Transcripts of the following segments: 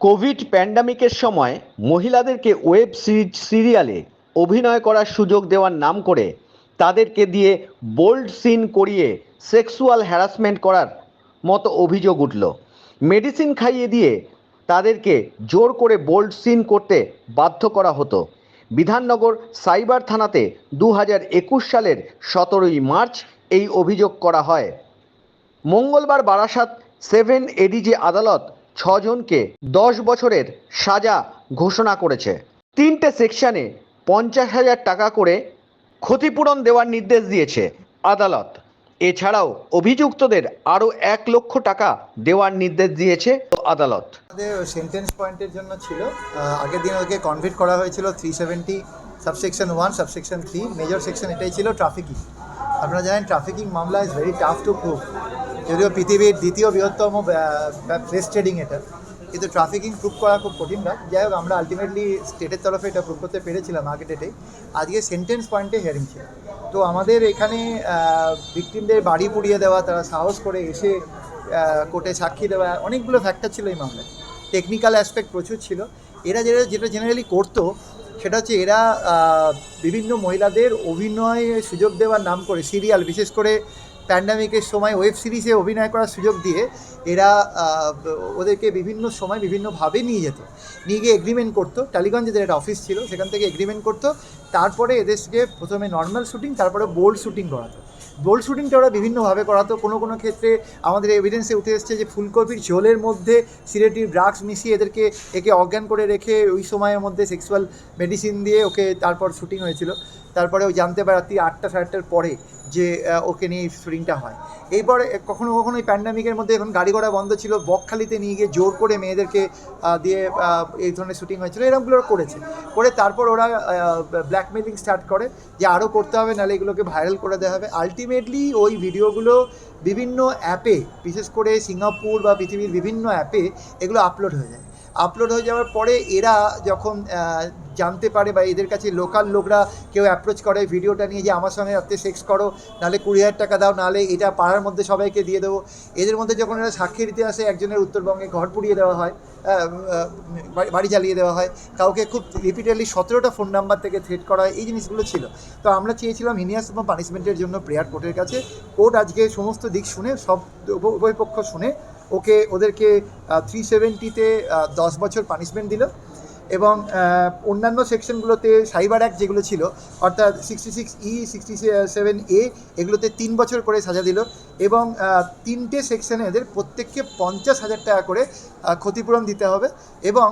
Covid প্যান্ডামিকের সময় মহিলাদেরকে web series সিরিয়ালে অভিনয় করার সুযোগ দেওয়ার নাম করে তাদেরকে দিয়ে বোল্ড সিন করিয়ে সেক্সুয়াল হ্যারাসমেন্ট করার মতো অভিযোগ উঠল। মেডিসিন খাইয়ে দিয়ে তাদেরকে জোর করে বোল্ড সিন করতে বাধ্য করা হতো। বিধাননগর সাইবার থানাতে দু হাজার একুশ সালের সতেরোই মার্চ এই অভিযোগ করা হয়। মঙ্গলবার বারাসাত সেভেন এডিজে আদালত ছজনকে দশ বছরের সাজা ঘোষণা করেছে। তিনটে সেকশনে পঞ্চাশ হাজার টাকা করে ক্ষতিপূরণ দেওয়ার নির্দেশ দিয়েছে আদালত। এছাড়াও অভিযুক্তদের আরও এক লক্ষ টাকা দেওয়ার নির্দেশ দিয়েছে আদালত। সেন্টেন্স পয়েন্টের জন্য ছিল আগের দিন ওকে কনভিট করা হয়েছিল three seventy subsection one subsection three major section এটাই ছিল ট্রাফিকিং আপনারা জানেন ট্রাফিকিং মামলা is very tough to prove যদিও পৃথিবীর দ্বিতীয় বৃহত্তম ফ্রেস ট্রেডিং এটা। কিন্তু ট্রাফিকিং প্রুভ করা খুব কঠিন কাজ যাই হোক, আমরা আলটিমেটলি স্টেটের তরফে এটা প্রুভ করতে পেরেছিলাম আগে ডেটে আজকে সেন্টেন্স পয়েন্টে হিয়ারিং ছিল। তো আমাদের এখানে ভিকটিমদের বাড়ি পুড়িয়ে দেওয়া, তারা সাহস করে এসে কোর্টে সাক্ষী দেওয়া, অনেকগুলো ফ্যাক্টর ছিল এই মামলায়। টেকনিক্যাল অ্যাসপেক্ট প্রচুর ছিল। এরা যেটা যেটা জেনারেলি করতো, সেটা হচ্ছে এরা বিভিন্ন মহিলাদের অভিনয়ে সুযোগ দেওয়ার নাম করে সিরিয়াল বিশেষ করে প্যান্ডামিকের সময় ওয়েব সিরিজে অভিনয় করার সুযোগ দিয়ে এরা ওদেরকে বিভিন্ন সময় বিভিন্নভাবে নিয়ে যেত। নিয়ে গিয়ে এগ্রিমেন্ট করতো। টালিগঞ্জে যেটা একটা অফিস ছিল, সেখান থেকে এগ্রিমেন্ট করতো। তারপরে এদেরকে প্রথমে নর্মাল শুটিং তারপরে বোল্ড শুটিং করাতো। বোল্ড শুটিংটা ওরা বিভিন্নভাবে করাতো। কোনো কোনো ক্ষেত্রে আমাদের এভিডেন্সে উঠে এসছে যে ফুলকপির ঝোলের মধ্যে সিরেটিভ ড্রাগস মিশিয়ে এদেরকে, একে অজ্ঞান করে রেখে ওই সময়ের মধ্যে সেক্সুয়াল মেডিসিন দিয়ে ওকে তারপর শুটিং হয়েছিল। তারপরে ও জানতে পারে রাত্রি আটটা সাড়ে আটটার পরে যে ওকে নিয়ে শুটিংটা হয়। এরপরে কখনো কখনো এই প্যান্ডামিকের মধ্যে এখন গাড়ি ঘোড়া বন্ধ ছিল, বকখালিতে নিয়ে গিয়ে জোর করে মেয়েদেরকে দিয়ে এই ধরনের শুটিং হয়েছিল। এরকমগুলো করেছে। করে তারপর ওরা ব্ল্যাকমেলিং স্টার্ট করে যে আরও করতে হবে, নাহলে এগুলোকে ভাইরাল করে দেওয়া হবে। আলটিমেটলি ওই ভিডিওগুলো বিভিন্ন অ্যাপে, বিশেষ করে সিঙ্গাপুর বা পৃথিবীর বিভিন্ন অ্যাপে এগুলো আপলোড হয়ে যায়। আপলোড হয়ে যাওয়ার পরে এরা যখন জানতে পারে বা এদের কাছে লোকাল লোকরা কেউ অ্যাপ্রোচ করে, ভিডিওটা নিয়ে যে আমার সঙ্গে রাত্রে সেক্স করো, নাহলে কুড়ি হাজার টাকা দাও, নাহলে এটা পাড়ার মধ্যে সবাইকে দিয়ে দেবো। এদের মধ্যে যখন এরা সাক্ষী দিতে আসে একজনের উত্তরবঙ্গে ঘর পুড়িয়ে দেওয়া হয় বাড়ি- জ্বালিয়ে দেওয়া হয়, কাউকে খুব রিপিটেডলি সতেরোটা ফোন নাম্বার থেকে থ্রেট করা হয়, এই জিনিসগুলো ছিল। তো আমরা চেয়েছিলাম হিনিয়াসতম পানিশমেন্টের জন্য প্রেয়ার কোর্টের কাছে। কোর্ট আজকে সমস্ত দিক শুনে, সব উভ- উভয় পক্ষ শুনে ওকে, ওদেরকে থ্রি সেভেন্টিতে দশ বছর পানিশমেন্ট দিল এবং অন্যান্য সেকশনগুলোতে সাইবার অ্যাক্ট যেগুলো ছিল, অর্থাৎ sixty six E sixty seven A এগুলোতে তিন বছর করে সাজা দিল এবং তিনটে সেকশনে এদের প্রত্যেককে পঞ্চাশ হাজার টাকা করে ক্ষতিপূরণ দিতে হবে এবং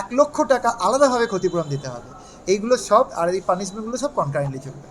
এক লক্ষ টাকা আলাদাভাবে ক্ষতিপূরণ দিতে হবে। এইগুলো সব আর এই পানিশমেন্টগুলো সব কনকারেন্টলি চলবে।